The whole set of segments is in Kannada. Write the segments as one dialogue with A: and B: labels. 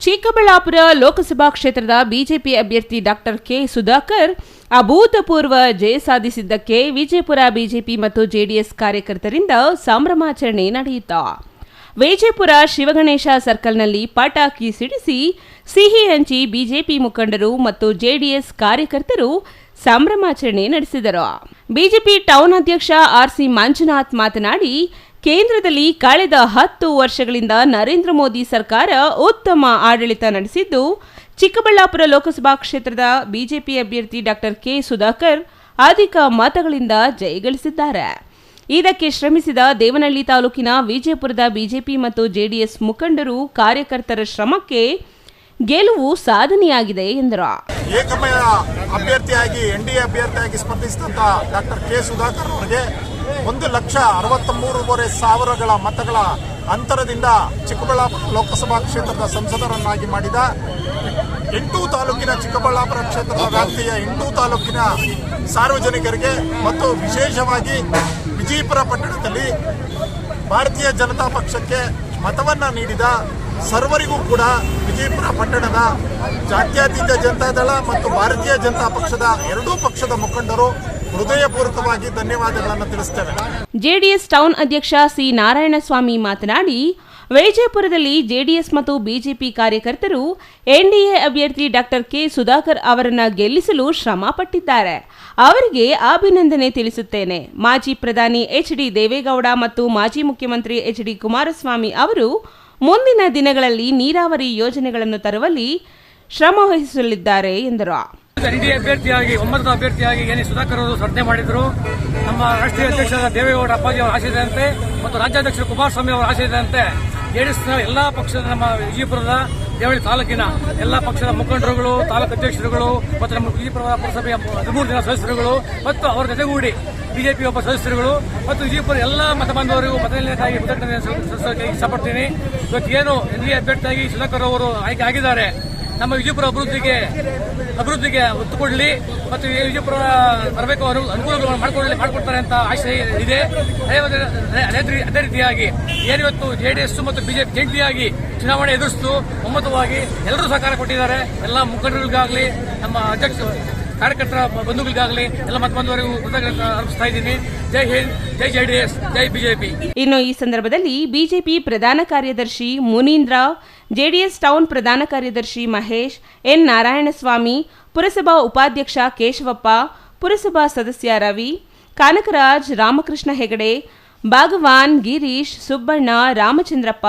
A: ಚಿಕ್ಕಬಳ್ಳಾಪುರ ಲೋಕಸಭಾ ಕ್ಷೇತ್ರದ ಬಿಜೆಪಿ ಅಭ್ಯರ್ಥಿ ಡಾಕ್ಟರ್ ಕೆ ಸುಧಾಕರ್ ಅಭೂತಪೂರ್ವ ಜಯ ಸಾಧಿಸಿದ್ದಕ್ಕೆ ವಿಜಯಪುರ ಬಿಜೆಪಿ ಮತ್ತು ಜೆಡಿಎಸ್ ಕಾರ್ಯಕರ್ತರಿಂದ ಸಂಭ್ರಮಾಚರಣೆ ನಡೆಯಿತು ವಿಜಯಪುರ ಶಿವಗಣೇಶ ಸರ್ಕಲ್ನಲ್ಲಿ ಪಟಾಕಿ ಸಿಡಿಸಿ ಸಿಹಿ ಹಂಚಿ ಬಿಜೆಪಿ ಮುಖಂಡರು ಮತ್ತು ಜೆಡಿಎಸ್ ಕಾರ್ಯಕರ್ತರು ಸಂಭ್ರಮಾಚರಣೆ ನಡೆಸಿದರು. ಬಿಜೆಪಿ ಟೌನ್ ಅಧ್ಯಕ್ಷ ಆರ್ಸಿ ಮಂಜುನಾಥ್ ಮಾತನಾಡಿ ಕೇಂದ್ರದಲ್ಲಿ ಕಳೆದ ಹತ್ತು ವರ್ಷಗಳಿಂದ ನರೇಂದ್ರ ಮೋದಿ ಸರ್ಕಾರ ಉತ್ತಮ ಆಡಳಿತ ನಡೆಸಿದ್ದು, ಚಿಕ್ಕಬಳ್ಳಾಪುರ ಲೋಕಸಭಾ ಕ್ಷೇತ್ರದ ಬಿಜೆಪಿ ಅಭ್ಯರ್ಥಿ ಡಾಕ್ಟರ್ ಕೆ ಸುಧಾಕರ್ ಅಧಿಕ ಮತಗಳಿಂದ ಜಯಗಳಿಸಿದ್ದಾರೆ. ಇದಕ್ಕೆ ಶ್ರಮಿಸಿದ ದೇವನಹಳ್ಳಿ ತಾಲೂಕಿನ ವಿಜಯಪುರದ ಬಿಜೆಪಿ ಮತ್ತು ಜೆಡಿಎಸ್ ಮುಖಂಡರು ಕಾರ್ಯಕರ್ತರ ಶ್ರಮಕ್ಕೆ ಗೆಲುವು ಸಾಧನೆಯಾಗಿದೆ ಎಂದರು.
B: ಏಕಮಯ ಅಭ್ಯರ್ಥಿಯಾಗಿ, ಎನ್ ಡಿ ಅಭ್ಯರ್ಥಿಯಾಗಿ ಸ್ಪರ್ಧಿಸಿದಂತ ಡಾಕ್ಟರ್ ಕೆ ಸುಧಾಕರ್ ಅವರಿಗೆ ಒಂದು ಲಕ್ಷ ಅರವತ್ತ ಮೂರುವರೆ ಸಾವಿರಗಳ ಮತಗಳ ಅಂತರದಿಂದ ಚಿಕ್ಕಬಳ್ಳಾಪುರ ಲೋಕಸಭಾ ಕ್ಷೇತ್ರದ ಸಂಸದರನ್ನಾಗಿ ಮಾಡಿದ ಎಂಟು ತಾಲೂಕಿನ ಚಿಕ್ಕಬಳ್ಳಾಪುರ ಕ್ಷೇತ್ರದ ವ್ಯಾಪ್ತಿಯ ಎಂಟು ತಾಲೂಕಿನ ಸಾರ್ವಜನಿಕರಿಗೆ ಮತ್ತು ವಿಶೇಷವಾಗಿ ವಿಜಯಪುರ ಪಟ್ಟಣದಲ್ಲಿ ಭಾರತೀಯ ಜನತಾ ಪಕ್ಷಕ್ಕೆ ಮತವನ್ನ ನೀಡಿದ ಸರ್ವರಿಗೂ ಕೂಡ ವಿಜಯಪುರ ಪಟ್ಟಣದ ಜಾತ್ಯತೀತ ಜನತಾದಳ ಮತ್ತು ಭಾರತೀಯ ಜನತಾ ಪಕ್ಷದ ಎರಡೂ ಪಕ್ಷದ ಮುಖಂಡರು ಹೃದಯಪೂರ್ವಕವಾಗಿ ಧನ್ಯವಾದಗಳನ್ನು ತಿಳಿಸ್ತೇವೆ.
A: ಜೆಡಿಎಸ್ ಟೌನ್ ಅಧ್ಯಕ್ಷ ಸಿ ನಾರಾಯಣಸ್ವಾಮಿ ಮಾತನಾಡಿ, ವಿಜಯಪುರದಲ್ಲಿ ಜೆಡಿಎಸ್ ಮತ್ತು ಬಿಜೆಪಿ ಕಾರ್ಯಕರ್ತರು ಎನ್ಡಿಎ ಅಭ್ಯರ್ಥಿ ಡಾಕ್ಟರ್ ಕೆ ಸುಧಾಕರ್ ಅವರನ್ನು ಗೆಲ್ಲಿಸಲು ಶ್ರಮ ಪಟ್ಟಿದ್ದಾರೆ. ಅವರಿಗೆ ಅಭಿನಂದನೆ ತಿಳಿಸುತ್ತೇನೆ. ಮಾಜಿ ಪ್ರಧಾನಿ ಎಚ್ ಡಿ ದೇವೇಗೌಡ ಮತ್ತು ಮಾಜಿ ಮುಖ್ಯಮಂತ್ರಿ ಎಚ್ ಡಿ ಕುಮಾರಸ್ವಾಮಿ ಅವರು ಮುಂದಿನ ದಿನಗಳಲ್ಲಿ ನೀರಾವರಿ ಯೋಜನೆಗಳನ್ನು ತರುವಲ್ಲಿ ಶ್ರಮ ವಹಿಸಲಿದ್ದಾರೆ ಎಂದರು.
C: ಎನ್ ಡಿ ಅಭ್ಯರ್ಥಿಯಾಗಿ ಒಮ್ಮತದ ಅಭ್ಯರ್ಥಿಯಾಗಿ ಎನ್ ಸುಧಾಕರ್ ಅವರು ಸ್ಪರ್ಧೆ ಮಾಡಿದ್ರು ನಮ್ಮ ರಾಷ್ಟ್ರೀಯ ಅಧ್ಯಕ್ಷರಾದ ದೇವೇಗೌಡ ಅಪ್ಪಾಜಿ ಅವರ ಆಶಯದಂತೆ ಮತ್ತು ರಾಜ್ಯಾಧ್ಯಕ್ಷರು ಕುಮಾರಸ್ವಾಮಿ ಅವರ ಆಶಿಸಿದಂತೆ ಜೆಡಿಎಸ್ ಎಲ್ಲಾ ಪಕ್ಷದ ನಮ್ಮ ವಿಜಯಪುರದ ದೇವಳಿ ತಾಲೂಕಿನ ಎಲ್ಲಾ ಪಕ್ಷದ ಮುಖಂಡರುಗಳು ತಾಲೂಕು ಅಧ್ಯಕ್ಷರುಗಳು ಮತ್ತು ನಮ್ಮ ವಿಜಯಪುರ ಪುರಸಭೆಯ ಹದಿಮೂರು ಜನ ಸದಸ್ಯರುಗಳು ಮತ್ತು ಅವರ ಜೊತೆಗೂಡಿ ಬಿಜೆಪಿ ಒಬ್ಬ ಸದಸ್ಯರುಗಳು ಮತ್ತು ವಿಜಯಪುರ ಎಲ್ಲಾ ಮತ ಬಾಂಧವರಿಗೂ ಮೊದಲನೇದಾಗಿ ಸಲ್ಲಿಸೋಕೆ ಇಷ್ಟಪಡ್ತೀನಿ ಇವತ್ತು ಏನು ಎನ್ ಡಿ ಅಭ್ಯರ್ಥಿಯಾಗಿ ಸುಧಾಕರ್ ಅವರು ಆಯ್ಕೆ ಆಗಿದ್ದಾರೆ ನಮ್ಮ ವಿಜಯಪುರ ಅಭಿವೃದ್ಧಿಗೆ ಅಭಿವೃದ್ಧಿಗೆ ಒತ್ತು ಕೊಡಲಿ ಮತ್ತು ವಿಜಯಪುರ ಬರಬೇಕು ಅವರು ಅನುಕೂಲಗಳು ಮಾಡಿಕೊಡಲಿ ಮಾಡಿಕೊಡ್ತಾರೆ ಅಂತ ಆಶಯ ಇದೆ. ಅದೇ ಅದೇ ಏನಿವತ್ತು ಅದೇ ರೀತಿಯಾಗಿ ಎಸ್ ಮತ್ತು ಬಿಜೆಪಿ ಜಂಟಿಯಾಗಿ ಚುನಾವಣೆ ಎದುರಿಸಿತು, ಒಮ್ಮತವಾಗಿ ಎಲ್ಲರೂ ಸಹಕಾರ ಕೊಟ್ಟಿದ್ದಾರೆ. ಎಲ್ಲ ಮುಖಂಡರಿಗಾಗಲಿ, ನಮ್ಮ ಅಧ್ಯಕ್ಷ ಕಾರ್ಯಕರ್ತರ ಬಂಧುಗಳಿಗಾಗಲಿ, ಎಲ್ಲ ಮತ್ತೊಂದುವರೆಗೂ ಕೃತಜ್ಞತೆ ಅರ್ಪಿಸ್ತಾ ಇದ್ದೀನಿ. ಜೈ ಹಿಂದ್, ಜೈ ಜೆಡಿಎಸ್ ಜೈ ಬಿಜೆಪಿ
A: ಇನ್ನು ಈ ಸಂದರ್ಭದಲ್ಲಿ ಬಿಜೆಪಿ ಪ್ರಧಾನ ಕಾರ್ಯದರ್ಶಿ ಮುನೀಂದ್ರ ಜೆಡಿಎಸ್ ಟೌನ್ ಪ್ರಧಾನ ಕಾರ್ಯದರ್ಶಿ ಮಹೇಶ್, ಎನ್ ನಾರಾಯಣಸ್ವಾಮಿ, ಪುರಸಭಾ ಉಪಾಧ್ಯಕ್ಷ ಕೇಶವಪ್ಪ, ಪುರಸಭಾ ಸದಸ್ಯ ರವಿ, ಕಾನಕರಾಜ್ ರಾಮಕೃಷ್ಣ ಹೆಗಡೆ, ಭಾಗವಾನ್ ಗಿರೀಶ್ ಸುಬ್ಬಣ್ಣ ರಾಮಚಂದ್ರಪ್ಪ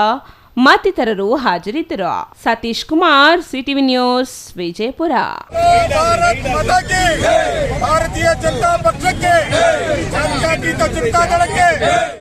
A: ಮತ್ತಿತರರು ಹಾಜರಿದ್ದರು. Satish Kumar CTV news Vijayapura.
B: ಭಾರತೀಯ ಜನತಾ ಪಕ್ಷಕ್ಕೆ